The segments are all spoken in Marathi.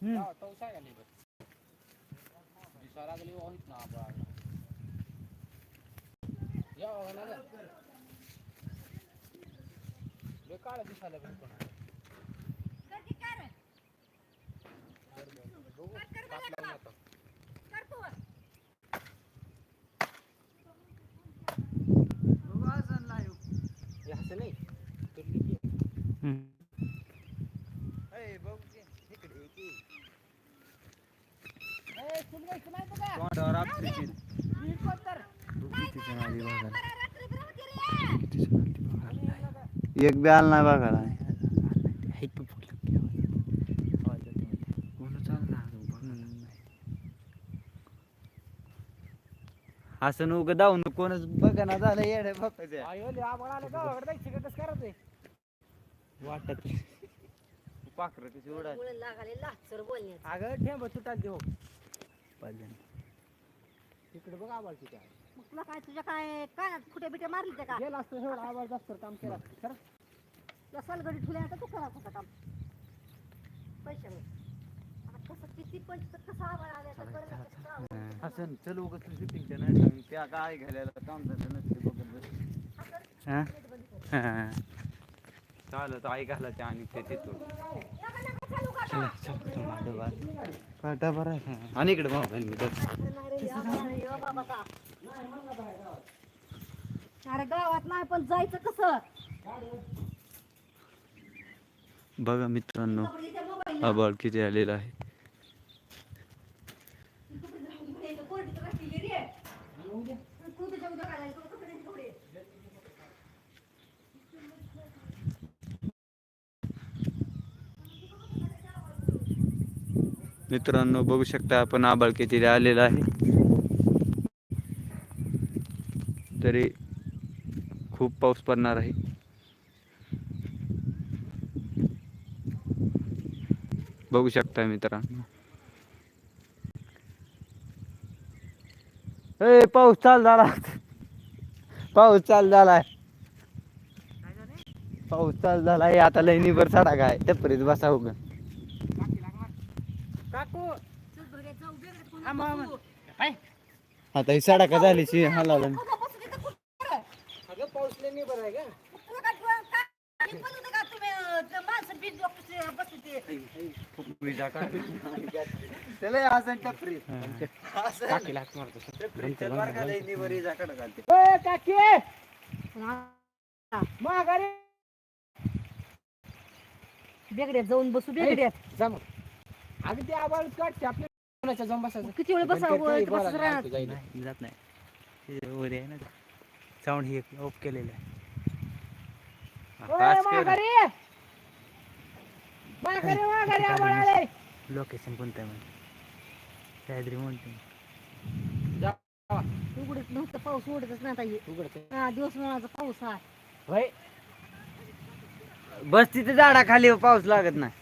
का नाही बरं दिसायला लागली वाहीत ना आपण या ना लय काळं दिसायला बरं पण बघू, काप लावून आता. हे असं नाही तुटली की. हम्म. ए, सुनबाई, सुनाय बघा. तोंडावर आपटीची. ही कोण तर? कितीच्या नादी बघायला. कितीच्या नादी बघायला. एक बी आला नाही बघायला आवाज. आवाज. असं नव्हतं दावून कोणच बघना झालं येड्या बापाच्या? वाटत पाखरं कशी मुळे लागाले लाचर बोलण्यात अगं ठेंब हो पाहिजे तिकडे बघ आभाळ किती आहे तुला काय तुझ्या काय कानात फुटे बिटे मारली ते का? गेला असतं एवढं आभाळ जास्त काम केलं. असतं खरं? तुला सलगडी ठुल्या आता तू करा कसं काम? पैसे आता कसं किती पैसे तर कसं आवाज आले तर कळलं कसं काम. असं चल शूटिंगच्या नाही त्या काय घालायला काम झालं नसते बघत बस. हा हा. चालत आई घालायच्या आणि ते नका चालू बरं आहे आणि इकडे मोबाईल मी? अरे गावात नाही पण जायचं कसं बघा मित्रांनो आबाळ किती आलेला आहे कोर्टीत राहतील रे. तू तुझ्या उद्या काय जायचं? कपड्याचे कपडे. मित्रांनो बघू शकता आपण आबाळ किती आलेला आहे. तरी खूप पाऊस पडणार आहे. बघू शकता मित्रांनो. ए पाऊस चाल झाला. पाऊस चाल झालाय पाऊस चाल झालाय आता लईनीवर चढा काय टपरीत बसा उगा. काकू. काय? आता ही झाली शी? अगं पाऊस लय नाही बरं आहे का? तुला काय हे ए, ए काकी. माघारी. बेगड्यात जाऊन बसू बेगड्यात. जा मग. अगं ते आबाळ काढते आपल्या कोणाच्या जाऊन बसायचं किती वेळ बसावं? इथं राहणार. नाही जात नाही. हे वर आहे ना साऊंड हे ऑफ केलेलं आहे. ओय, पास कर. माघारी माघारी माघारी आबाळ आलंय लोकेशन कोणतं आहे म्हणजे काहीतरी म्हणते उघडत नव्हतं पाऊस उघडतच नाही आता हे. उघडते हा दिवस पाऊस हा होय? बस तिथे झाडा खाली पाऊस लागत नाही.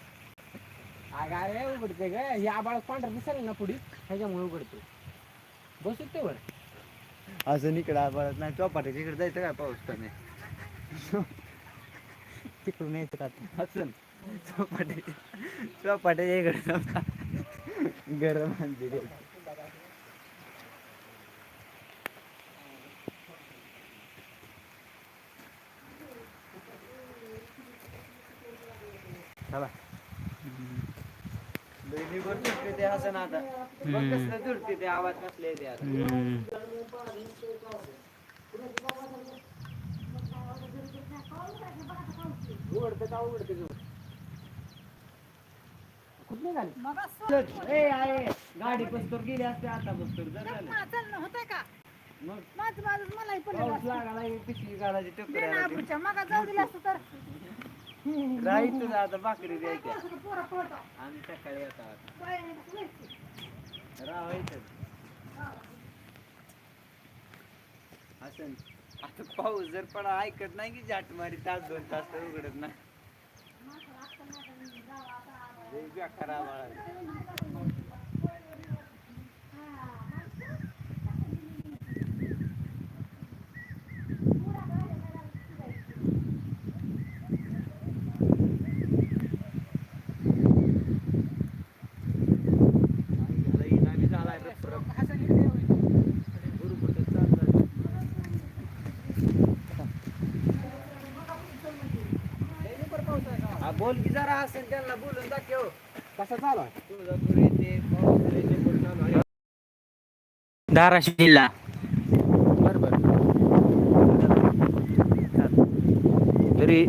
अरे उघडते ग. हे आबाळ पांढर दिसेल ना पुढे. ह्याच्यामुळे उघडते बसू ते वर असं इकडे आभाळत नाही चौपाट्याच्या इकडे जायचं काय पाऊस कमी तिकडून यायचं का असं चौपाट्याच्या चौपाट्याच्या इकडे गरम आणते चला बहिणीवर तुटते ते हसन आता. बघ कसलं तुटते ते आवाज कसले ते आता. उघडते का कुठ ए आहे. गाडी पस्तोर गेली असते आता पस्तोर जर झालं. चालणं होतंय का? मग? माझं माझं मलाही पाऊस पडलं लागायला ही पिशवी काढायची टक्कर मग जाऊ दिलं असतं तर. राहायचं आता भाकरी द्यायच्या. आम्ही सकाळी आता राहायचं असं आता पाऊस जर पडा ऐकत नाही की जाट मारी तास दोन तास तर उघडत नाही. लई बेकार आभाळ आलं. बोल की जरा असेल त्यांना बोलून दाखव कसं चालू आहे? तुळजापूर येथे आहे. धाराशिव जिल्हा. बरं बरं. तरी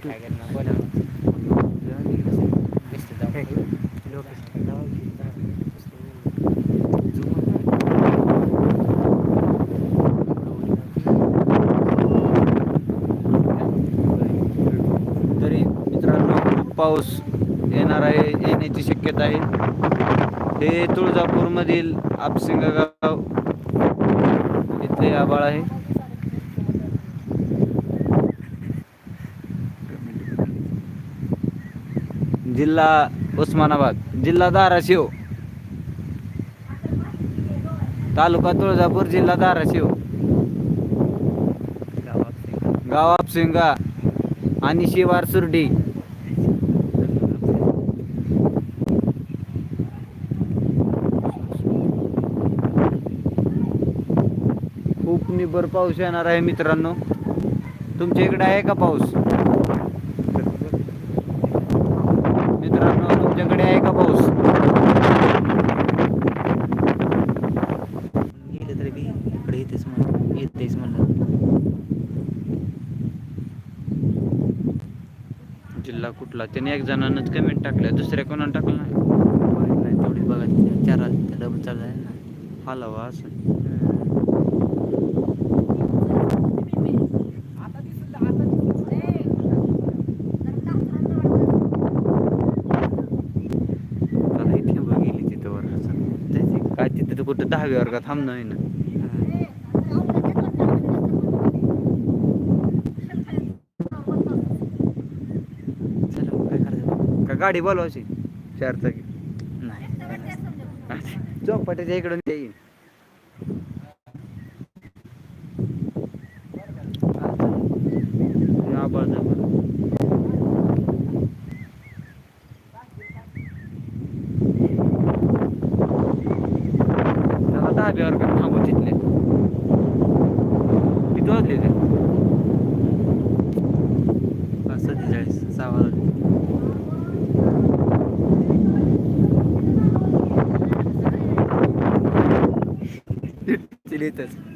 काय करणार बोला तरी मित्रांनो पाऊस येणार आहे येण्याची शक्यता आहे. हे तुळजापूरमधील आपसिंग गाव इथे आबाळ आहे. जिल्हा उस्मानाबाद जिल्हा धाराशिव. तालुका तुळजापूर जिल्हा धाराशिव. गाव आपसिंगा आणि शिवार सुरडी. निबर पाऊस येणार आहे मित्रांनो तुमच्या इकडे आहे का पाऊस मित्रांनो तुमच्याकडे आहे का पाऊस जिल्हा कुठला त्याने एक जणांनाच कमेंट टाकल्या दुसऱ्या कोणाला टाकलं नाही नाही तेवढी बघा चार डब चालू आहे ना हलावा असं आता दिसत आता दिसत आता इथे बघ गेली तिथं वर जायचं का? काय तिथे तर कुठं दहाव्या वर्गात थांबणं आहे ना. का गाडी बोलवायची? चार चाकी नाही. चौपाटीच्या इकडून येईल हे आबाळ जबर. त्याला दहाव्या वर्गात थांबव तिथले. किती वाजले ते? सत्तेचाळीस सहा वाजले तिथेच.